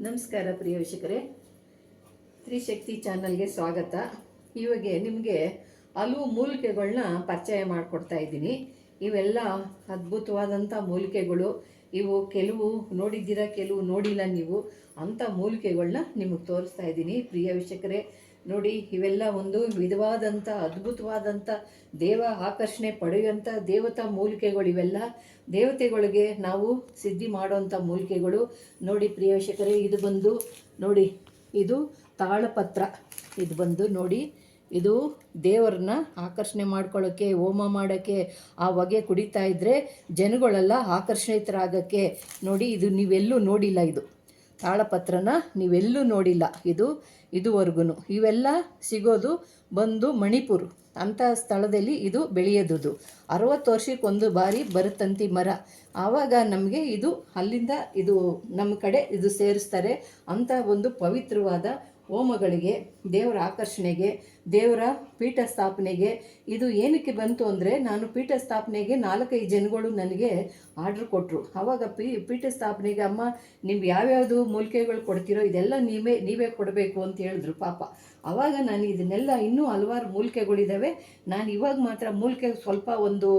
ನಮಸ್ಕಾರ ಪ್ರಿಯ ವೀಕ್ಷಕರೇ. ತ್ರಿಶಕ್ತಿ ಚಾನಲ್ಗೆ ಸ್ವಾಗತ. ಇವಾಗ ನಿಮಗೆ ಹಲವು ಮೂಲಿಕೆಗಳನ್ನ ಪರಿಚಯ ಮಾಡಿಕೊಡ್ತಾ ಇದ್ದೀನಿ. ಇವೆಲ್ಲ ಅದ್ಭುತವಾದಂಥ ಮೂಲಿಕೆಗಳು. ಇವು ಕೆಲವು ನೋಡಿದ್ದೀರಾ, ಕೆಲವು ನೋಡಿಲ್ಲ ನೀವು. ಅಂಥ ಮೂಲಿಕೆಗಳನ್ನ ನಿಮಗೆ ತೋರಿಸ್ತಾ ಇದ್ದೀನಿ. ಪ್ರಿಯ ವೀಕ್ಷಕರೇ ನೋಡಿ, ಇವೆಲ್ಲ ಒಂದು ವಿಧವಾದಂಥ ಅದ್ಭುತವಾದಂಥ ದೇವ ಆಕರ್ಷಣೆ ಪಡೆಯುವಂಥ ದೇವತಾ ಮೂಲಿಕೆಗಳು ಇವೆಲ್ಲ. ದೇವತೆಗಳಿಗೆ ನಾವು ಸಿದ್ಧಿ ಮಾಡುವಂಥ ಮೂಲಿಕೆಗಳು. ನೋಡಿ, ಪ್ರಿಯ ವೀಕ್ಷಕರೇ, ಇದು ಬಂದು ನೋಡಿ, ಇದು ತಾಳಪತ್ರ. ಇದು ಬಂದು ನೋಡಿ, ಇದು ದೇವರನ್ನ ಆಕರ್ಷಣೆ ಮಾಡ್ಕೊಳ್ಳೋಕ್ಕೆ ಹೋಮ ಮಾಡೋಕ್ಕೆ ಆ ಹೊಗೆ ಕುಡಿತಾ ಇದ್ದರೆ ಜನಗಳೆಲ್ಲ ಆಕರ್ಷಿತರಾಗಕ್ಕೆ. ನೋಡಿ, ಇದು ನೀವೆಲ್ಲೂ ನೋಡಿಲ್ಲ ಇದು. ತಾಳಪತ್ರನ ನೀವೆಲ್ಲೂ ನೋಡಿಲ್ಲ. ಇದು ಇದುವರೆಗೂ ಇವೆಲ್ಲ ಸಿಗೋದು ಬಂದು ಮಣಿಪುರ್. ಅಂಥ ಸ್ಥಳದಲ್ಲಿ ಇದು ಬೆಳೆಯೋದು ಅರವತ್ತು ವರ್ಷಕ್ಕೊಂದು ಬಾರಿ ಬರುತ್ತಂತಿ ಮರ. ಆವಾಗ ನಮಗೆ ಇದು ಅಲ್ಲಿಂದ ಇದು ನಮ್ಮ ಕಡೆ ಇದು ಸೇರಿಸ್ತಾರೆ ಅಂತ ಒಂದು ಪವಿತ್ರವಾದ ಹೋಮಗಳಿಗೆ, ದೇವರ ಆಕರ್ಷಣೆಗೆ, ದೇವರ ಪೀಠ ಸ್ಥಾಪನೆಗೆ ಇದು ಏನಕ್ಕೆ ಬಂತು ಅಂದರೆ, ನಾನು ಪೀಠ ಸ್ಥಾಪನೆಗೆ ನಾಲ್ಕೈದು ಜನಗಳು ನನಗೆ ಆರ್ಡ್ರ್ ಕೊಟ್ಟರು ಆವಾಗ ಪೀ ಪೀಠ ಸ್ಥಾಪನೆಗೆ ಅಮ್ಮ, ನಿಮ್ಗೆ ಯಾವ್ಯಾವುದು ಮೂಲಿಕೆಗಳು ಕೊಡ್ತೀರೋ, ಇದೆಲ್ಲ ನೀವೇ ನೀವೇ ಕೊಡಬೇಕು ಅಂತ ಹೇಳಿದ್ರು ಪಾಪ. ಆವಾಗ ನಾನು ಇದನ್ನೆಲ್ಲ ಇನ್ನೂ ಹಲವಾರು ಮೂಲಿಕೆಗಳಿದ್ದಾವೆ ನಾನು ಇವಾಗ ಮಾತ್ರ ಮೂಲಿಕೆ ಸ್ವಲ್ಪ ಒಂದು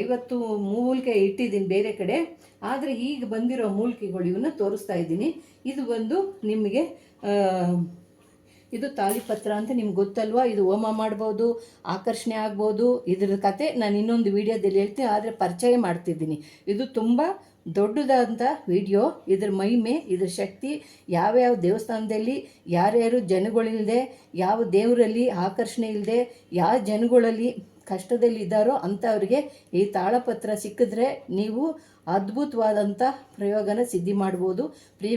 ಐವತ್ತು ಮೂಲಿಕೆ ಇಟ್ಟಿದ್ದೀನಿ ಬೇರೆ ಕಡೆ. ಆದರೆ ಈಗ ಬಂದಿರೋ ಮೂಲಿಕೆಗಳು ಇವನ್ನ ತೋರಿಸ್ತಾ ಇದ್ದೀನಿ. ಇದು ಬಂದು ನಿಮಗೆ ಇದು ತಾಳಿಪತ್ರ ಅಂತ ನಿಮ್ಗೆ ಗೊತ್ತಲ್ವಾ? ಇದು ಹೋಮ ಮಾಡ್ಬೋದು, ಆಕರ್ಷಣೆ ಆಗ್ಬೋದು. ಇದ್ರ ಕತೆ ನಾನು ಇನ್ನೊಂದು ವಿಡಿಯೋದಲ್ಲಿ ಹೇಳ್ತೀನಿ, ಆದರೆ ಪರಿಚಯ ಮಾಡ್ತಿದ್ದೀನಿ. ಇದು ತುಂಬ ದೊಡ್ಡದಾದಂಥ ವಿಡಿಯೋ. ಇದ್ರ ಮಹಿಮೆ, ಇದ್ರ ಶಕ್ತಿ, ಯಾವ್ಯಾವ ದೇವಸ್ಥಾನದಲ್ಲಿ ಯಾರ್ಯಾರು ಜನಗಳಿಲ್ಲದೆ ಯಾವ ದೇವರಲ್ಲಿ ಆಕರ್ಷಣೆ ಇಲ್ಲದೆ ಯಾವ ಜನಗಳಲ್ಲಿ ಕಷ್ಟದಲ್ಲಿ ಇದ್ದಾರೋ ಅಂಥವ್ರಿಗೆ ಈ ತಾಳಪತ್ರ ಸಿಕ್ಕಿದ್ರೆ ನೀವು ಅದ್ಭುತವಾದಂಥ ಪ್ರಯೋಗನ ಸಿದ್ಧಿ ಮಾಡ್ಬೋದು. ಪ್ರಿಯ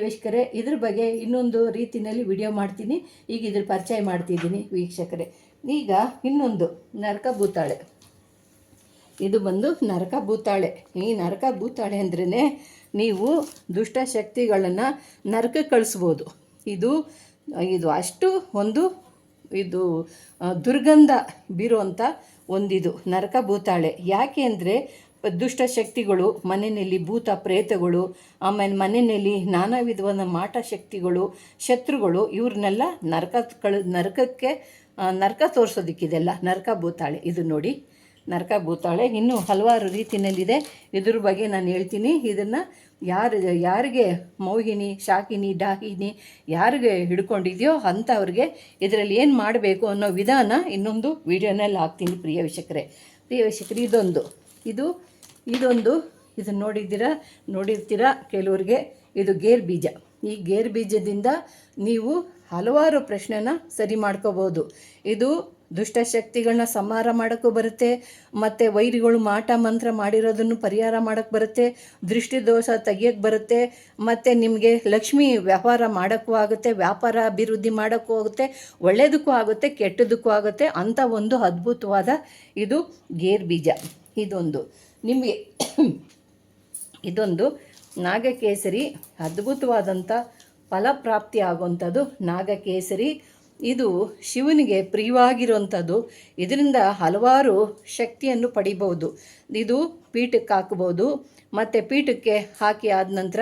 ಇದ್ರ ಬಗ್ಗೆ ಇನ್ನೊಂದು ರೀತಿಯಲ್ಲಿ ವಿಡಿಯೋ ಮಾಡ್ತೀನಿ. ಈಗ ಇದ್ರ ಪರಿಚಯ ಮಾಡ್ತಿದ್ದೀನಿ ವೀಕ್ಷಕರೇ. ಈಗ ಇನ್ನೊಂದು ನರಕ ಭೂತಾಳೆ. ಇದು ಬಂದು ನರಕ ಭೂತಾಳೆ. ಈ ನರಕ ಭೂತಾಳೆ ಅಂದ್ರೇ ನೀವು ದುಷ್ಟ ಶಕ್ತಿಗಳನ್ನು ನರಕ ಕಳಿಸ್ಬೋದು. ಇದು ಇದು ಅಷ್ಟು ಒಂದು, ಇದು, ದುರ್ಗಂಧ ಬೀರುವಂಥ ಒಂದಿದು ನರಕ ಭೂತಾಳೆ. ಯಾಕೆ ಅಂದರೆ ದುಷ್ಟಶಕ್ತಿಗಳು ಮನೆಯಲ್ಲಿ ಭೂತ ಪ್ರೇತಗಳು, ಆಮೇಲೆ ಮನೆಯಲ್ಲಿ ನಾನಾ ವಿಧವಾದ ಮಾಟ ಶಕ್ತಿಗಳು, ಶತ್ರುಗಳು, ಇವ್ರನ್ನೆಲ್ಲ ನರಕ ಕಳು ನರಕಕ್ಕೆ ನರಕ ನರಕ ತೋರಿಸೋದಕ್ಕಿದೆಲ್ಲ. ನರಕ ಭೂತಾಳೆ. ಇದು ನೋಡಿ, ನರಕ ಭೂತಾಳೆ. ಇನ್ನೂ ಹಲವಾರು ರೀತಿಯಲ್ಲಿದೆ. ಇದ್ರ ಬಗ್ಗೆ ನಾನು ಹೇಳ್ತೀನಿ. ಇದನ್ನು ಯಾರು, ಯಾರಿಗೆ ಮೋಹಿನಿ, ಶಾಕಿನಿ ಡಾಹಿನಿ ಯಾರಿಗೆ ಹಿಡ್ಕೊಂಡಿದೆಯೋ ಅಂಥವ್ರಿಗೆ ಇದರಲ್ಲಿ ಏನು ಮಾಡಬೇಕು ಅನ್ನೋ ವಿಧಾನ ಇನ್ನೊಂದು ವಿಡಿಯೋನಲ್ಲಿ ಹಾಕ್ತೀನಿ ಪ್ರಿಯ ವೀಕ್ಷಕರೇ. ಪ್ರಿಯ ವೀಕ್ಷಕರೇ, ಇದೊಂದು. ಇದು ಇದೊಂದು ಇದನ್ನು ನೋಡಿದ್ದೀರಾ, ನೋಡಿರ್ತೀರಾ ಕೆಲವ್ರಿಗೆ? ಇದು ಗೇರ್ ಬೀಜ. ಈ ಗೇರ್ ಬೀಜದಿಂದ ನೀವು ಹಲವಾರು ಪ್ರಶ್ನೆನ ಸರಿ ಮಾಡ್ಕೋಬೋದು. ಇದು ದುಷ್ಟಶಕ್ತಿಗಳನ್ನ ಸಂಹಾರ ಮಾಡೋಕ್ಕೂ ಬರುತ್ತೆ, ಮತ್ತು ವೈರಿಗಳು ಮಾಟ ಮಂತ್ರ ಮಾಡಿರೋದನ್ನು ಪರಿಹಾರ ಮಾಡೋಕ್ಕೆ ಬರುತ್ತೆ ದೃಷ್ಟಿದೋಷ ತೆಗಿಯೋಕ್ಕೆ ಬರುತ್ತೆ, ಮತ್ತು ನಿಮಗೆ ಲಕ್ಷ್ಮಿ ವ್ಯವಹಾರ ಮಾಡೋಕ್ಕೂ ಆಗುತ್ತೆ, ವ್ಯಾಪಾರ ಅಭಿವೃದ್ಧಿ ಮಾಡೋಕ್ಕೂ ಆಗುತ್ತೆ ಒಳ್ಳೆಯದಕ್ಕೂ ಆಗುತ್ತೆ, ಕೆಟ್ಟದಕ್ಕೂ ಆಗುತ್ತೆ ಅಂಥ ಒಂದು ಅದ್ಭುತವಾದ ಇದು ಗೇರ್ ಬೀಜ. ಇದೊಂದು. ನಿಮಗೆ ಇದೊಂದು ನಾಗಕೇಸರಿ ಅದ್ಭುತವಾದಂಥ ಫಲಪ್ರಾಪ್ತಿ ಆಗುವಂಥದ್ದು ನಾಗಕೇಸರಿ ಇದು ಶಿವನಿಗೆ ಪ್ರಿಯವಾಗಿರುವಂಥದ್ದು. ಇದರಿಂದ ಹಲವಾರು ಶಕ್ತಿಯನ್ನು ಪಡಿಬೋದು ಇದು ಪೀಠಕ್ಕೆ ಹಾಕ್ಬೋದು ಮತ್ತು ಪೀಠಕ್ಕೆ ಹಾಕಿ ಆದ ನಂತರ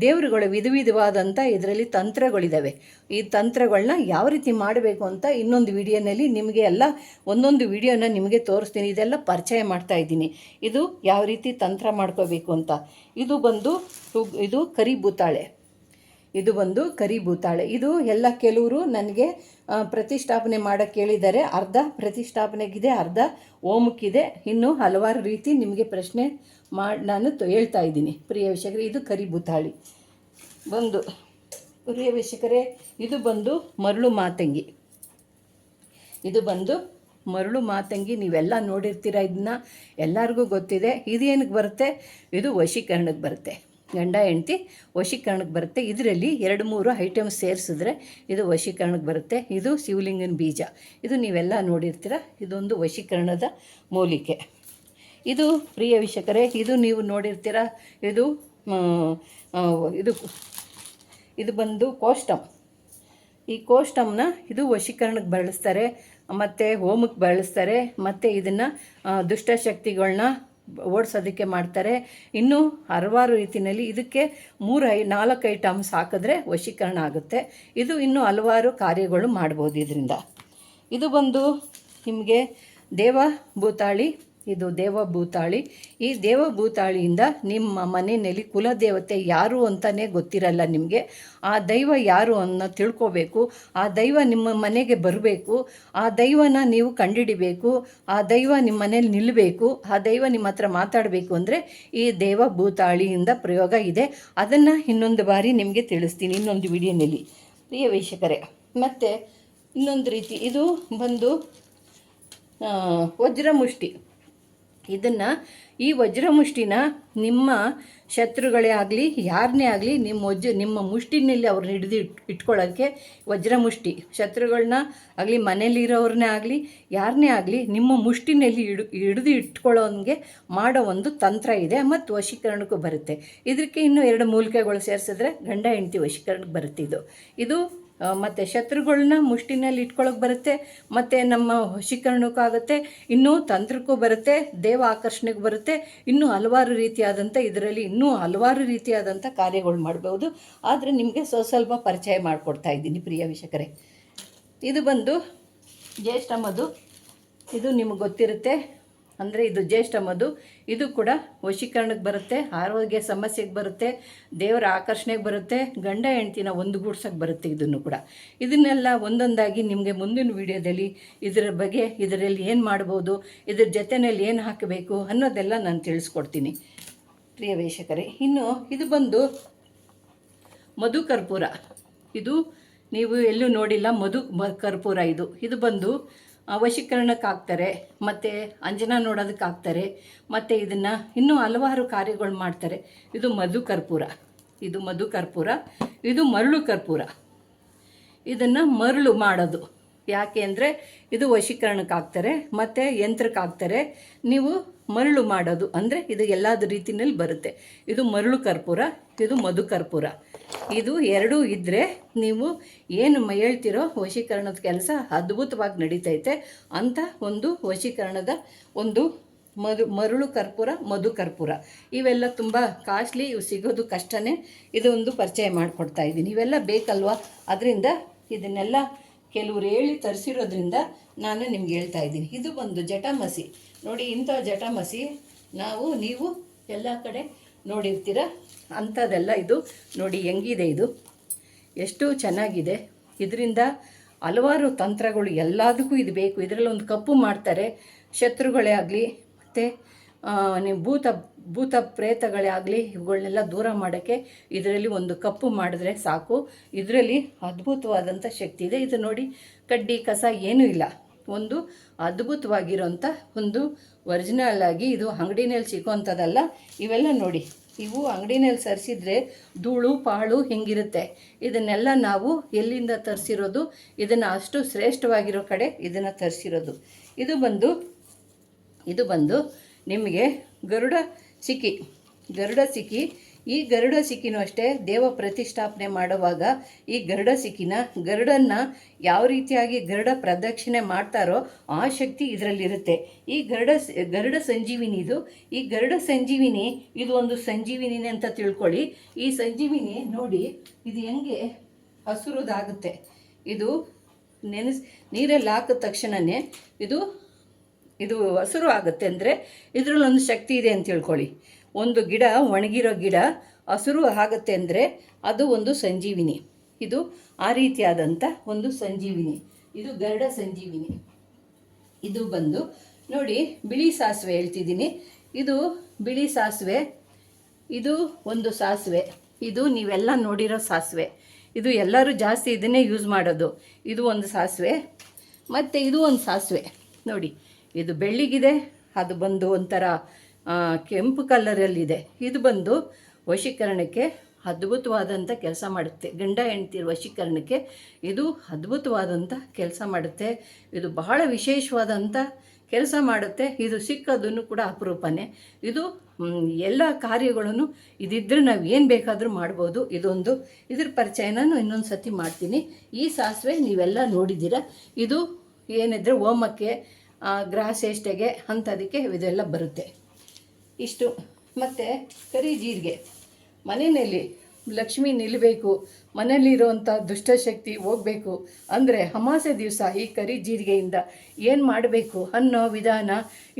ದೇವರುಗಳು ವಿಧ ವಿಧವಾದಂಥ ಇದರಲ್ಲಿ ತಂತ್ರಗಳಿದ್ದಾವೆ ಈ ತಂತ್ರಗಳನ್ನ ಯಾವ ರೀತಿ ಮಾಡಬೇಕು ಅಂತ ಇನ್ನೊಂದು ವಿಡಿಯೋನಲ್ಲಿ ನಿಮಗೆ ಎಲ್ಲ ಒಂದೊಂದು ವಿಡಿಯೋನ ನಿಮಗೆ ತೋರಿಸ್ತೀನಿ. ಇದೆಲ್ಲ ಪರಿಚಯ ಮಾಡ್ತಾ ಇದ್ದೀನಿ. ಇದು ಯಾವ ರೀತಿ ತಂತ್ರ ಮಾಡ್ಕೋಬೇಕು ಅಂತ. ಇದು ಬಂದು ಇದು ಕರಿ ಬೂತಾಳೆ ಇದು ಬಂದು ಕರಿ ಭೂತಾಳೆ. ಇದು ಎಲ್ಲ ಕೆಲವರು ನನಗೆ ಪ್ರತಿಷ್ಠಾಪನೆ ಮಾಡೋಕ್ಕೆ ಹೇಳಿದ್ದಾರೆ ಅರ್ಧ ಪ್ರತಿಷ್ಠಾಪನೆಗಿದೆ, ಅರ್ಧ ಓಮಕ್ಕಿದೆ. ಇನ್ನು ಹಲವಾರು ರೀತಿ ನಿಮಗೆ ಪ್ರಶ್ನೆ ಮಾಡಿ ನಾನು ಹೇಳ್ತಾ ಇದ್ದೀನಿ. ಪ್ರಿಯ ವೀಕ್ಷಕರೇ, ಇದು ಕರಿ ಭೂತಾಳಿ. ಬಂದು, ಪ್ರಿಯ ವೀಕ್ಷಕರೇ, ಇದು ಬಂದು ಮರಳು ಮಾತಂಗಿ. ಇದು ಬಂದು ಮರಳು ಮಾತಂಗಿ, ನೀವೆಲ್ಲ ನೋಡಿರ್ತೀರ ಇದನ್ನ ಎಲ್ಲರಿಗೂ ಗೊತ್ತಿದೆ. ಇದೇನಕ್ಕೆ ಬರುತ್ತೆ? ಇದು ವಶೀಕರಣಕ್ಕೆ ಬರುತ್ತೆ. ಗಂಡ ಹೆಂಡ್ತಿ ವಶೀಕರಣಕ್ಕೆ ಬರುತ್ತೆ. ಇದರಲ್ಲಿ ಎರಡು ಮೂರು ಐಟಮ್ಸ್ ಸೇರಿಸಿದ್ರೆ ಇದು ವಶೀಕರಣಕ್ಕೆ ಬರುತ್ತೆ. ಇದು ಶಿವಲಿಂಗನ ಬೀಜ. ಇದು ನೀವೆಲ್ಲ ನೋಡಿರ್ತೀರ. ಇದೊಂದು ವಶೀಕರಣದ ಮೂಲಿಕೆ ಇದು ಪ್ರಿಯ ವೀಕ್ಷಕರೇ, ಇದು ನೀವು ನೋಡಿರ್ತೀರ. ಇದು ಇದು ಇದು ಬಂದು ಕೋಷ್ಟಮ್ ಈ ಕೋಷ್ಟಮ್ನ ಇದು ವಶೀಕರಣಕ್ಕೆ ಬಳಸ್ತಾರೆ. ಮತ್ತು ಹೋಮಕ್ಕೆ ಬಳಸ್ತಾರೆ. ಮತ್ತು ಇದನ್ನು ದುಷ್ಟಶಕ್ತಿಗಳನ್ನ ಓಡಿಸೋದಕ್ಕೆ ಮಾಡ್ತಾರೆ. ಇನ್ನೂ ಹಲವಾರು ರೀತಿಯಲ್ಲಿ ಇದಕ್ಕೆ ಮೂರು ಐ ನಾಲ್ಕು ಐಟಮ್ಸ್ ಹಾಕಿದ್ರೆ ವಶೀಕರಣ ಆಗುತ್ತೆ. ಇದು ಇನ್ನೂ ಹಲವಾರು ಕಾರ್ಯಗಳು ಮಾಡ್ಬೋದು ಇದರಿಂದ. ಇದು ಬಂದು ನಿಮಗೆ ದೇವ ಭೂತಾಳಿ ಇದು ದೇವ ಭೂತಾಳಿ ಈ ದೇವಭೂತಾಳಿಯಿಂದ ನಿಮ್ಮ ಮನೆಯಲ್ಲಿ ಕುಲದೇವತೆ ಯಾರು ಅಂತಲೇ ಗೊತ್ತಿರಲ್ಲ ನಿಮಗೆ. ಆ ದೈವ ಯಾರು ಅನ್ನೋ ತಿಳ್ಕೋಬೇಕು. ಆ ದೈವ ನಿಮ್ಮ ಮನೆಗೆ ಬರಬೇಕು. ಆ ದೈವನ ನೀವು ಕಂಡಿಡಿಬೇಕು. ಆ ದೈವ ನಿಮ್ಮ ಮನೇಲಿ ನಿಲ್ಲಬೇಕು ಆ ದೈವ ನಿಮ್ಮ ಹತ್ರ ಮಾತಾಡಬೇಕು ಅಂದರೆ ಈ ದೇವ ಭೂತಾಳಿಯಿಂದ ಪ್ರಯೋಗ ಇದೆ. ಅದನ್ನು ಇನ್ನೊಂದು ಬಾರಿ ನಿಮಗೆ ತಿಳಿಸ್ತೀನಿ ಇನ್ನೊಂದು ವಿಡಿಯೋನಲ್ಲಿ. ಪ್ರಿಯ ವೀಕ್ಷಕರೇ, ಮತ್ತು ಇನ್ನೊಂದು ರೀತಿ ಇದು ಬಂದು ವಜ್ರ ವಜ್ರಮುಷ್ಟಿ. ಇದನ್ನು ಈ ವಜ್ರಮುಷ್ಟಿನ ನಿಮ್ಮ ಶತ್ರುಗಳೇ ಆಗಲಿ ಯಾರನ್ನೇ ಆಗಲಿ, ನಿಮ್ಮ ವಜ್ರ, ನಿಮ್ಮ ಮುಷ್ಟಿನಲ್ಲಿ ಅವ್ರನ್ನ ಹಿಡಿದು ಇಟ್ ಇಟ್ಕೊಳ್ಳೋಕ್ಕೆ ವಜ್ರಮುಷ್ಟಿ. ಶತ್ರುಗಳನ್ನ ಆಗಲಿ ಮನೇಲಿರೋರನ್ನೇ ಆಗಲಿ ಯಾರನ್ನೇ ಆಗಲಿ, ನಿಮ್ಮ ಮುಷ್ಟಿನಲ್ಲಿ ಹಿಡು, ಹಿಡಿದು ಇಟ್ಕೊಳ್ಳೋಂಗೆ ಮಾಡೋ ಒಂದು ತಂತ್ರ ಇದೆ, ಮತ್ತು ವಶೀಕರಣಕ್ಕೂ ಬರುತ್ತೆ. ಇದಕ್ಕೆ ಇನ್ನೂ ಎರಡು ಮೂಲಿಕೆಗಳು ಸೇರಿಸಿದ್ರೆ ಗಂಡ ಹೆಂಡತಿ ವಶೀಕರಣಕ್ಕೆ ಬರುತ್ತೆ ಇದು ಮತ್ತು ಶತ್ರುಗಳನ್ನ ಮುಷ್ಟಿನಲ್ಲಿ ಇಟ್ಕೊಳ್ಳೋಕೆ ಬರುತ್ತೆ, ಮತ್ತು ನಮ್ಮ ವಶೀಕರಣಕ್ಕೂ ಆಗುತ್ತೆ, ಇನ್ನೂ ತಂತ್ರಕ್ಕೂ ಬರುತ್ತೆ, ದೇವ ಆಕರ್ಷಣೆಗೆ ಬರುತ್ತೆ, ಇನ್ನೂ ಹಲವಾರು ರೀತಿಯಾದಂಥ ಇದರಲ್ಲಿ ಇನ್ನೂ ಹಲವಾರು ರೀತಿಯಾದಂಥ ಕಾರ್ಯಗಳು ಮಾಡ್ಬೋದು. ಆದರೆ ನಿಮಗೆ ಸ್ವ ಸ್ವಲ್ಪ ಪರಿಚಯ ಮಾಡಿಕೊಡ್ತಾ ಇದ್ದೀನಿ ಪ್ರಿಯ ವಿಷಕರೇ ಇದು ಬಂದು ಜ್ಯೇಷ್ಠಮದು ಇದು ನಿಮಗೆ ಗೊತ್ತಿರುತ್ತೆ. ಅಂದರೆ ಇದು ಜ್ಯೇಷ್ಠ ಮಧು. ಇದು ಕೂಡ ವಶೀಕರಣಕ್ಕೆ ಬರುತ್ತೆ, ಆರೋಗ್ಯ ಸಮಸ್ಯೆಗೆ ಬರುತ್ತೆ, ದೇವರ ಆಕರ್ಷಣೆಗೆ ಬರುತ್ತೆ, ಗಂಡ ಹೆಂಡ್ತಿನ ಒಂದುಗೂಡ್ಸೋಕ್ಕೆ ಬರುತ್ತೆ ಇದನ್ನು ಕೂಡ. ಇದನ್ನೆಲ್ಲ ಒಂದೊಂದಾಗಿ ನಿಮಗೆ ಮುಂದಿನ ವಿಡಿಯೋದಲ್ಲಿ ಇದರ ಬಗ್ಗೆ, ಇದರಲ್ಲಿ ಏನು ಮಾಡ್ಬೋದು, ಇದ್ರ ಜೊತೆಯಲ್ಲಿ ಏನು ಹಾಕಬೇಕು ಅನ್ನೋದೆಲ್ಲ ನಾನು ತಿಳಿಸ್ಕೊಡ್ತೀನಿ. ಪ್ರಿಯ ವೇಷಕರೇ ಇನ್ನು ಇದು ಬಂದು ಮಧು ಕರ್ಪೂರ. ಇದು ನೀವು ಎಲ್ಲೂ ನೋಡಿಲ್ಲ, ಮಧು ಕರ್ಪೂರ ಇದು. ಇದು ಬಂದು ವಶೀಕರಣಕ್ಕೆ ಹಾಕ್ತಾರೆ ಮತ್ತು ಅಂಜನ ನೋಡೋದಕ್ಕೆ ಹಾಕ್ತಾರೆ ಮತ್ತು ಇದನ್ನು ಇನ್ನೂ ಹಲವಾರು ಕಾರ್ಯಗಳು ಮಾಡ್ತಾರೆ. ಇದು ಮಧು ಕರ್ಪೂರ, ಇದು ಮಧು ಕರ್ಪೂರ, ಇದು ಮರಳು ಕರ್ಪೂರ. ಇದನ್ನು ಮರಳು ಮಾಡೋದು. ಯಾಕೆ ಅಂದರೆ ಇದು ವಶೀಕರಣಕ್ಕೆ ಹಾಕ್ತಾರೆ ಮತ್ತು ಯಂತ್ರಕ್ಕೆ ಹಾಕ್ತಾರೆ ನೀವು ಮರಳು ಮಾಡೋದು ಅಂದರೆ ಇದು ಎಲ್ಲದ ರೀತಿಯಲ್ಲಿ ಬರುತ್ತೆ. ಇದು ಮರಳು ಕರ್ಪೂರ, ಇದು ಮಧು ಕರ್ಪೂರ. ಇದು ಎರಡೂ ಇದ್ದರೆ ನೀವು ಏನು ಮೈಯಳ್ತಿರೋ ವಶೀಕರಣದ ಕೆಲಸ ಅದ್ಭುತವಾಗಿ ನಡೀತೈತೆ ಅಂತ ಒಂದು ವಶೀಕರಣದ ಒಂದು ಮಧು ಮರುಳು ಕರ್ಪೂರ, ಮಧು ಕರ್ಪೂರ. ಇವೆಲ್ಲ ತುಂಬ ಕಾಸ್ಟ್ಲಿ, ಇವು ಸಿಗೋದು ಕಷ್ಟನೇ. ಇದೊಂದು ಪರಿಚಯ ಮಾಡಿಕೊಡ್ತಾ ಇದ್ದೀನಿ. ಇವೆಲ್ಲ ಬೇಕಲ್ವಾ? ಅದರಿಂದ ಇದನ್ನೆಲ್ಲ ಕೆಲವ್ರು ಹೇಳಿ ತರಿಸಿರೋದ್ರಿಂದ ನಾನು ನಿಮ್ಗೆ ಹೇಳ್ತಾ ಇದ್ದೀನಿ. ಇದು ಒಂದು ಜಟಮಸಿ ನೋಡಿ, ಇಂಥ ಜಟಮಸಿ ನಾವು, ನೀವು ಎಲ್ಲ ಕಡೆ ನೋಡಿರ್ತೀರ? ಅಂಥದ್ದೆಲ್ಲ ಇದು ನೋಡಿ ಹೆಂಗಿದೆ ಇದು. ಎಷ್ಟು ಚೆನ್ನಾಗಿದೆ. ಇದರಿಂದ ಹಲವಾರು ತಂತ್ರಗಳು ಎಲ್ಲದಕ್ಕೂ ಇದು ಬೇಕು. ಇದರಲ್ಲಿ ಒಂದು ಕಪ್ಪು ಮಾಡ್ತಾರೆ. ಶತ್ರುಗಳೇ ಆಗಲಿ, ಮತ್ತು ನೀವು ಭೂತ ಭೂತ ಪ್ರೇತಗಳೇ ಆಗಲಿ ಇವುಗಳನ್ನೆಲ್ಲ ದೂರ ಮಾಡೋಕ್ಕೆ ಇದರಲ್ಲಿ ಒಂದು ಕಪ್ಪು ಮಾಡಿದ್ರೆ ಸಾಕು. ಇದರಲ್ಲಿ ಅದ್ಭುತವಾದಂಥ ಶಕ್ತಿ ಇದೆ. ಇದು ನೋಡಿ, ಕಡ್ಡಿ, ಕಸ ಏನೂ ಇಲ್ಲ. ಒಂದು ಅದ್ಭುತವಾಗಿರೋಂಥ ಒಂದು ಒರಿಜಿನಲ್ ಆಗಿ ಇದು ಅಂಗಡಿನಲ್ಲಿ ಸಿಗೋವಂಥದ್ದಲ್ಲ ಇವೆಲ್ಲ ನೋಡಿ. ಇವು ಅಂಗಡಿನಲ್ಲಿ ಸರಿಸಿದ್ರೆ ಧೂಳು, ಪಾಳು ಹಿಂಗಿರುತ್ತೆ. ಇದನ್ನೆಲ್ಲ ನಾವು ಎಲ್ಲಿಂದ ತರಿಸಿರೋದು? ಇದನ್ನು ಅಷ್ಟು ಶ್ರೇಷ್ಠವಾಗಿರೋ ಕಡೆ ಇದನ್ನು ತರಿಸಿರೋದು. ಇದು ಬಂದು ಇದು ಬಂದು ನಿಮಗೆ ಗರುಡ ಸಿಕ್ಕಿ ಗರುಡ ಸಿಕ್ಕಿ ಈ ಗರುಡ ಸಿಕ್ಕಿನೂ ಅಷ್ಟೇ ದೇವ ಪ್ರತಿಷ್ಠಾಪನೆ ಮಾಡುವಾಗ ಈ ಗರುಡ ಸಿಕ್ಕಿನ ಗರುಡನ್ನ ಯಾವ ರೀತಿಯಾಗಿ ಗರುಡ ಪ್ರದಕ್ಷಿಣೆ ಮಾಡ್ತಾರೋ ಆ ಶಕ್ತಿ ಇದರಲ್ಲಿರುತ್ತೆ. ಈ ಗರುಡ ಗರುಡ ಸಂಜೀವಿನಿ ಇದು ಈ ಗರುಡ ಸಂಜೀವಿನಿ ಇದು ಒಂದು ಸಂಜೀವಿನಿ ಅಂತ ತಿಳ್ಕೊಳ್ಳಿ. ಈ ಸಂಜೀವಿನಿ ನೋಡಿ ಇದು ಹೆಂಗೆ ಹಸುರುದಾಗುತ್ತೆ. ಇದು ನೆನೆಸ್, ನೀರಲ್ಲಿ ಹಾಕಿದ ತಕ್ಷಣವೇ ಇದು ಇದು ಹಸಿರು ಆಗುತ್ತೆ ಅಂದರೆ ಇದರಲ್ಲಿ ಒಂದು ಶಕ್ತಿ ಇದೆ ಅಂತ ತಿಳ್ಕೊಳ್ಳಿ. ಒಂದು ಗಿಡ, ಒಣಗಿರೋ ಗಿಡ ಹಸಿರು ಆಗುತ್ತೆ ಅಂದರೆ ಅದು ಒಂದು ಸಂಜೀವಿನಿ. ಇದು ಆ ರೀತಿಯಾದಂಥ ಒಂದು ಸಂಜೀವಿನಿ. ಇದು ಗರಡ ಸಂಜೀವಿನಿ. ಇದು ಬಂದು ನೋಡಿ, ಬಿಳಿ ಸಾಸಿವೆ ಹೇಳ್ತಿದ್ದೀನಿ. ಇದು ಬಿಳಿ ಸಾಸಿವೆ. ಇದು ಒಂದು ಸಾಸಿವೆ. ಇದು ನೀವೆಲ್ಲ ನೋಡಿರೋ ಸಾಸಿವೆ. ಇದು ಎಲ್ಲರೂ ಜಾಸ್ತಿ ಇದನ್ನೇ ಯೂಸ್ ಮಾಡೋದು. ಇದು ಒಂದು ಸಾಸಿವೆ. ಮತ್ತು ಇದು ಒಂದು ಸಾಸಿವೆ. ನೋಡಿ, ಇದು ಬೆಳ್ಳಿಗಿದೆ. ಅದು ಬಂದು ಒಂಥರ ಕೆಂಪು ಕಲ್ಲರಲ್ಲಿದೆ. ಇದು ಬಂದು ವಶೀಕರಣಕ್ಕೆ ಅದ್ಭುತವಾದಂಥ ಕೆಲಸ ಮಾಡುತ್ತೆ. ಗಂಡ ಹೆಂಡತಿ ವಶೀಕರಣಕ್ಕೆ ಇದು ಅದ್ಭುತವಾದಂಥ ಕೆಲಸ ಮಾಡುತ್ತೆ. ಇದು ಬಹಳ ವಿಶೇಷವಾದಂಥ ಕೆಲಸ ಮಾಡುತ್ತೆ. ಇದು ಸಿಕ್ಕೋದನ್ನು ಕೂಡ ಅಪರೂಪನೇ. ಇದು ಎಲ್ಲ ಕಾರ್ಯಗಳನ್ನು ಇದಿದ್ದರೆ ನಾವು ಏನು ಬೇಕಾದರೂ ಮಾಡ್ಬೋದು. ಇದೊಂದು. ಇದ್ರ ಪರಿಚಯ ನಾನು ಇನ್ನೊಂದು ಸತಿ ಮಾಡ್ತೀನಿ. ಈ ಸಾಸಿವೆ ನೀವೆಲ್ಲ ನೋಡಿದ್ದೀರ? ಇದು ಏನಿದ್ರೆ ಓಮಕ್ಕೆ ಶ್ರೇಷ್ಠೆಗೆ ಅಂಥದಕ್ಕೆ ಇದೆಲ್ಲ ಬರುತ್ತೆ. ಇಷ್ಟು. ಮತ್ತು ಕರಿ ಜೀರಿಗೆ. ಮನೆಯಲ್ಲಿ ಲಕ್ಷ್ಮಿ ನಿಲ್ಲಬೇಕು ಮನೆಯಲ್ಲಿರುವಂಥ ದುಷ್ಟಶಕ್ತಿ ಹೋಗಬೇಕು ಅಂದರೆ ಅಮಾಸೆ ದಿವಸ ಈ ಕರಿ ಜೀರಿಗೆಯಿಂದ ಏನು ಮಾಡಬೇಕು ಅನ್ನೋ ವಿಧಾನ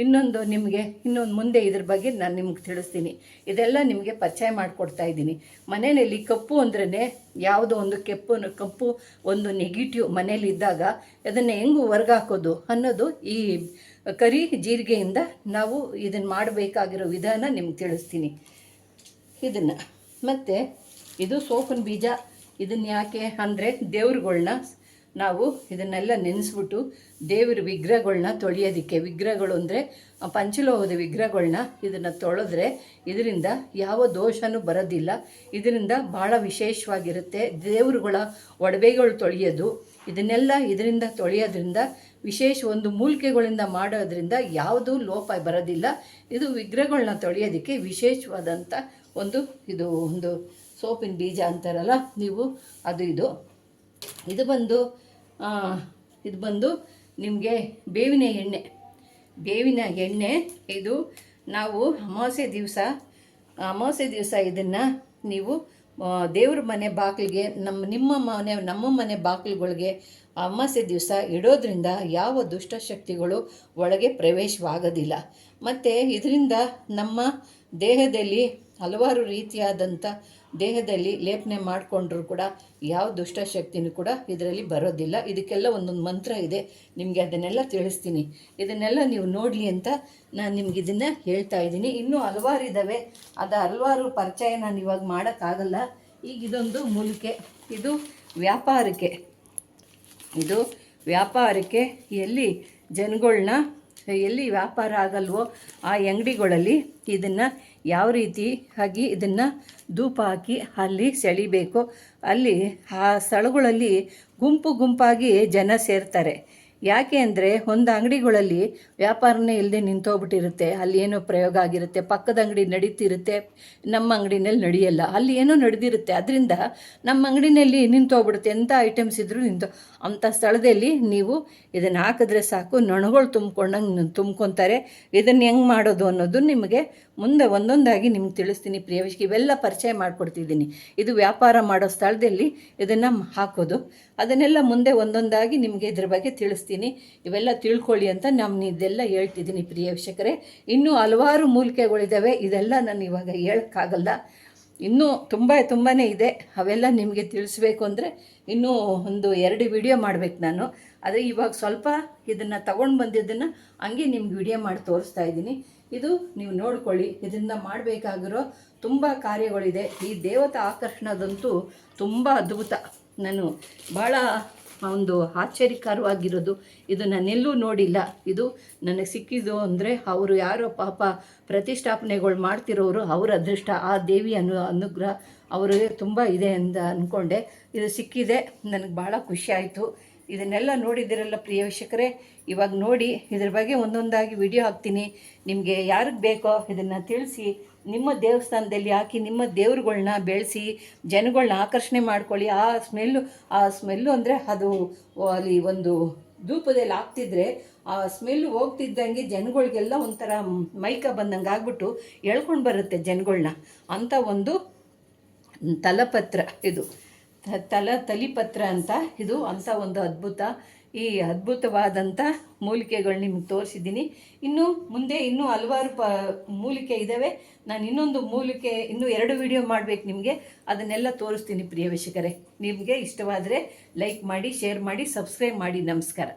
ಇನ್ನೊಂದು ನಿಮಗೆ, ಇನ್ನೊಂದು ಮುಂದೆ ಇದ್ರ ಬಗ್ಗೆ ನಾನು ನಿಮ್ಗೆ ತಿಳಿಸ್ತೀನಿ. ಇದೆಲ್ಲ ನಿಮಗೆ ಪರಿಚಯ ಮಾಡಿಕೊಡ್ತಾ ಇದ್ದೀನಿ. ಮನೆಯಲ್ಲಿ ಕಪ್ಪು ಅಂದ್ರೇ ಯಾವುದೋ ಒಂದು ಕೆಪ್ಪು ಕಪ್ಪು, ಒಂದು ನೆಗೆಟಿವ್ ಮನೇಲಿ ಇದ್ದಾಗ ಅದನ್ನು ಹೆಂಗೂ ಹೊರ್ಗಾಕೋದು ಅನ್ನೋದು ಈ ಕರಿ ಜೀರಿಗೆಯಿಂದ ನಾವು ಇದನ್ನು ಮಾಡಬೇಕಾಗಿರೋ ವಿಧಾನ ನಿಮ್ಗೆ ತಿಳಿಸ್ತೀನಿ. ಇದನ್ನು. ಮತ್ತು ಇದು ಸೋಪಿನ ಬೀಜ. ಇದನ್ನು ಯಾಕೆ ಅಂದರೆ ದೇವ್ರುಗಳ್ನ ನಾವು ಇದನ್ನೆಲ್ಲ ನೆನೆಸ್ಬಿಟ್ಟು ದೇವ್ರ ವಿಗ್ರಹಗಳನ್ನ ತೊಳೆಯೋದಕ್ಕೆ. ವಿಗ್ರಹಗಳು ಅಂದರೆ ಪಂಚಲೋಹದ ವಿಗ್ರಹಗಳನ್ನ ಇದನ್ನು ತೊಳೆದ್ರೆ ಇದರಿಂದ ಯಾವ ದೋಷನೂ ಬರೋದಿಲ್ಲ. ಇದರಿಂದ ಭಾಳ ವಿಶೇಷವಾಗಿರುತ್ತೆ. ದೇವರುಗಳ ಒಡವೆಗಳು ತೊಳೆಯೋದು. ಇದನ್ನೆಲ್ಲ ಇದರಿಂದ ತೊಳೆಯೋದ್ರಿಂದ ವಿಶೇಷ ಒಂದು ಮೂಲಿಕೆಗಳಿಂದ ಮಾಡೋದ್ರಿಂದ ಯಾವುದೂ ಲೋಪ ಬರೋದಿಲ್ಲ. ಇದು ವಿಗ್ರಹಗಳನ್ನ ತೊಳೆಯೋದಕ್ಕೆ ವಿಶೇಷವಾದಂಥ ಒಂದು ಇದು ಒಂದು ಸೋಪಿನ ಬೀಜ ಅಂತಾರಲ್ಲ, ನೀವು ಅದು ಇದು. ಇದು ಬಂದು ಇದು ಬಂದು ನಿಮಗೆ ಬೇವಿನ ಎಣ್ಣೆ. ಬೇವಿನ ಎಣ್ಣೆ, ಇದು ನಾವು ಅಮಾವಾಸ್ಯೆ ದಿವಸ ಅಮಾವಾಸ್ಯೆ ದಿವಸ ಇದನ್ನು ನೀವು ದೇವ್ರ ಮನೆ ಬಾಗಿಲಿಗೆ, ನಮ್ಮ, ನಿಮ್ಮ ಮನೆ, ನಮ್ಮ ಮನೆ ಬಾಗಿಲುಗಳಿಗೆ ಅಮಾವಾಸ್ಯೆ ದಿವಸ ಇಡೋದ್ರಿಂದ ಯಾವ ದುಷ್ಟಶಕ್ತಿಗಳು ಒಳಗೆ ಪ್ರವೇಶವಾಗೋದಿಲ್ಲ. ಮತ್ತು ಇದರಿಂದ ನಮ್ಮ ದೇಹದಲ್ಲಿ ಹಲವಾರು ರೀತಿಯಾದಂಥ ದೇಹದಲ್ಲಿ ಲೇಪನೆ ಮಾಡಿಕೊಂಡ್ರೂ ಕೂಡ ಯಾವ ದುಷ್ಟಶಕ್ತಿನೂ ಕೂಡ ಇದರಲ್ಲಿ ಬರೋದಿಲ್ಲ. ಇದಕ್ಕೆಲ್ಲ ಒಂದೊಂದು ಮಂತ್ರ ಇದೆ. ನಿಮಗೆ ಅದನ್ನೆಲ್ಲ ತಿಳಿಸ್ತೀನಿ. ಇದನ್ನೆಲ್ಲ ನೀವು ನೋಡಲಿ ಅಂತ ನಾನು ನಿಮ್ಗೆ ಇದನ್ನು ಹೇಳ್ತಾ ಇದ್ದೀನಿ. ಇನ್ನೂ ಹಲವಾರು ಇದ್ದಾವೆ ಅದು ಹಲವಾರು ಪರಿಚಯ ನಾನು ಇವಾಗ ಮಾಡೋಕ್ಕಾಗಲ್ಲ. ಈಗ ಇದೊಂದು ಮೂಲಿಕೆ. ಇದು ವ್ಯಾಪಾರಕ್ಕೆ. ಇದು ವ್ಯಾಪಾರಕ್ಕೆ ಎಲ್ಲಿ ಜನಗಳ್ನ, ಎಲ್ಲಿ ವ್ಯಾಪಾರ ಆಗಲ್ವೋ ಆ ಅಂಗಡಿಗಳಲ್ಲಿ ಇದನ್ನು ಯಾವ ರೀತಿ ಆಗಿ ಇದನ್ನು ಧೂಪ ಹಾಕಿ ಅಲ್ಲಿ ಸೆಳಿಬೇಕು. ಅಲ್ಲಿ ಆ ಸ್ಥಳಗಳಲ್ಲಿ ಗುಂಪು ಗುಂಪಾಗಿ ಜನ ಸೇರ್ತಾರೆ. ಯಾಕೆ ಅಂದರೆ ಒಂದು ಅಂಗಡಿಗಳಲ್ಲಿ ವ್ಯಾಪಾರನೇ ಇಲ್ಲದೆ ನಿಂತೋಗ್ಬಿಟ್ಟಿರುತ್ತೆ. ಅಲ್ಲಿ ಏನೋ ಪ್ರಯೋಗ ಆಗಿರುತ್ತೆ, ಪಕ್ಕದ ಅಂಗಡಿ ನಡೀತಿರುತ್ತೆ, ನಮ್ಮ ಅಂಗಡಿನಲ್ಲಿ ನಡೆಯಲ್ಲ. ಅಲ್ಲಿ ಏನೋ ನಡೆದಿರುತ್ತೆ. ಅದರಿಂದ ನಮ್ಮ ಅಂಗಡಿನಲ್ಲಿ ನಿಂತೋಗ್ಬಿಡುತ್ತೆ. ಎಂಥ ಐಟಮ್ಸ್ ಇದ್ದರೂ ನಿಂತು, ಅಂಥ ಸ್ಥಳದಲ್ಲಿ ನೀವು ಇದನ್ನು ಹಾಕಿದ್ರೆ ಸಾಕು. ನೊಣಗಳು ತುಂಬ್ಕೊಂಡಂಗೆ ತುಂಬ್ಕೊತಾರೆ. ಇದನ್ನು ಹೆಂಗೆ ಮಾಡೋದು ಅನ್ನೋದು ನಿಮಗೆ ಮುಂದೆ ಒಂದೊಂದಾಗಿ ನಿಮ್ಗೆ ತಿಳಿಸ್ತೀನಿ ಪ್ರಿಯವಿಷ್ಗೆ ಇವೆಲ್ಲ ಪರಿಚಯ ಮಾಡಿಕೊಡ್ತಿದ್ದೀನಿ. ಇದು ವ್ಯಾಪಾರ ಮಾಡೋ ಸ್ಥಳದಲ್ಲಿ ಇದನ್ನು ಹಾಕೋದು. ಅದನ್ನೆಲ್ಲ ಮುಂದೆ ಒಂದೊಂದಾಗಿ ನಿಮಗೆ ಇದ್ರ ಬಗ್ಗೆ ತಿಳಿಸ್ತೀನಿ. ಇವೆಲ್ಲ ತಿಳ್ಕೊಳ್ಳಿ ಅಂತ ನಾನು ಇದೆಲ್ಲ ಹೇಳ್ತಿದ್ದೀನಿ ಪ್ರಿಯ ವೀಕ್ಷಕರೇ. ಇನ್ನೂ ಹಲವಾರು ಮೂಲಿಕೆಗಳಿದ್ದಾವೆ ಇದೆಲ್ಲ ನಾನು ಇವಾಗ ಹೇಳೋಕ್ಕಾಗಲ್ಲ. ಇನ್ನೂ ತುಂಬ ತುಂಬಾ ಇದೆ. ಅವೆಲ್ಲ ನಿಮಗೆ ತಿಳಿಸ್ಬೇಕು ಅಂದರೆ ಇನ್ನೂ ಒಂದು ಎರಡು ವಿಡಿಯೋ ಮಾಡಬೇಕು ನಾನು. ಆದರೆ ಇವಾಗ ಸ್ವಲ್ಪ ಇದನ್ನು ತಗೊಂಡು ಬಂದಿದ್ದನ್ನು ಹಂಗೆ ನಿಮ್ಗೆ ವಿಡಿಯೋ ಮಾಡಿ ತೋರಿಸ್ತಾ ಇದ್ದೀನಿ. ಇದು ನೀವು ನೋಡ್ಕೊಳ್ಳಿ. ಇದರಿಂದ ಮಾಡಬೇಕಾಗಿರೋ ತುಂಬ ಕಾರ್ಯಗಳಿದೆ. ಈ ದೇವತಾ ಆಕರ್ಷಣದಂತೂ ತುಂಬ ಅದ್ಭುತ. ನಾನು ಭಾಳ ಒಂದು ಆಶ್ಚರ್ಯಕರವಾಗಿರೋದು. ಇದು ನಾನೆಲ್ಲೂ ನೋಡಿಲ್ಲ. ಇದು ನನಗೆ ಸಿಕ್ಕಿದ್ದು ಅಂದರೆ ಅವರು ಯಾರೋ ಪಾಪ ಪ್ರತಿಷ್ಠಾಪನೆಗಳು ಮಾಡ್ತಿರೋರು, ಅವರ ಅದೃಷ್ಟ, ಆ ದೇವಿ ಅನು ಅನುಗ್ರಹ ಅವರಿಗೆ ತುಂಬ ಇದೆ ಅಂತ ಅಂದ್ಕೊಂಡೆ ಇದು ಸಿಕ್ಕಿದೆ, ನನಗೆ ಭಾಳ ಖುಷಿ ಆಯಿತು. ಇದನ್ನೆಲ್ಲ ನೋಡಿದ್ದೀರಲ್ಲ ಪ್ರಿಯ ವೀಕ್ಷಕರೇ, ಇವಾಗ ನೋಡಿ ಇದ್ರ ಬಗ್ಗೆ ಒಂದೊಂದಾಗಿ ವಿಡಿಯೋ ಹಾಕ್ತೀನಿ. ನಿಮಗೆ ಯಾರಿಗೆ ಬೇಕೋ ಇದನ್ನು ತಿಳಿಸಿ ನಿಮ್ಮ ದೇವಸ್ಥಾನದಲ್ಲಿ ಹಾಕಿ ನಿಮ್ಮ ದೇವ್ರುಗಳ್ನ ಬೆಳೆಸಿ ಜನಗಳನ್ನ ಆಕರ್ಷಣೆ ಮಾಡ್ಕೊಳ್ಳಿ. ಆ ಸ್ಮೆಲ್ಲು ಆ ಸ್ಮೆಲ್ಲು ಅಂದರೆ ಅದು ಅಲ್ಲಿ ಒಂದು ಧೂಪದಲ್ಲಿ ಹಾಕ್ತಿದ್ರೆ ಆ ಸ್ಮೆಲ್ ಹೋಗ್ತಿದ್ದಂಗೆ ಜನಗಳಿಗೆಲ್ಲ ಒಂಥರ ಮೈಕ ಬಂದಂಗೆ ಆಗ್ಬಿಟ್ಟು ಎಳ್ಕೊಂಡು ಬರುತ್ತೆ ಜನಗಳನ್ನ ಅಂಥ ಒಂದು ತಲಪತ್ರ ಇದು. ತಲ, ತಲಿಪತ್ರ ಅಂತ ಇದು ಅಂಥ ಒಂದು ಅದ್ಭುತ ಈ ಅದ್ಭುತವಾದಂಥ ಮೂಲಿಕೆಗಳು ನಿಮ್ಗೆ ತೋರಿಸಿದ್ದೀನಿ. ಇನ್ನು ಮುಂದೆ ಇನ್ನೂ ಹಲವಾರು ಪ ಮೂಲಿಕೆ ಇದ್ದಾವೆ ನಾನು ಇನ್ನೊಂದು ಮೂಲಿಕೆ, ಇನ್ನೂ ಎರಡು ವಿಡಿಯೋ ಮಾಡಬೇಕು ನಿಮಗೆ. ಅದನ್ನೆಲ್ಲ ತೋರಿಸ್ತೀನಿ ಪ್ರಿಯ ವೀಕ್ಷಕರೇ. ನಿಮಗೆ ಇಷ್ಟವಾದರೆ ಲೈಕ್ ಮಾಡಿ, ಶೇರ್ ಮಾಡಿ, ಸಬ್ಸ್ಕ್ರೈಬ್ ಮಾಡಿ. ನಮಸ್ಕಾರ.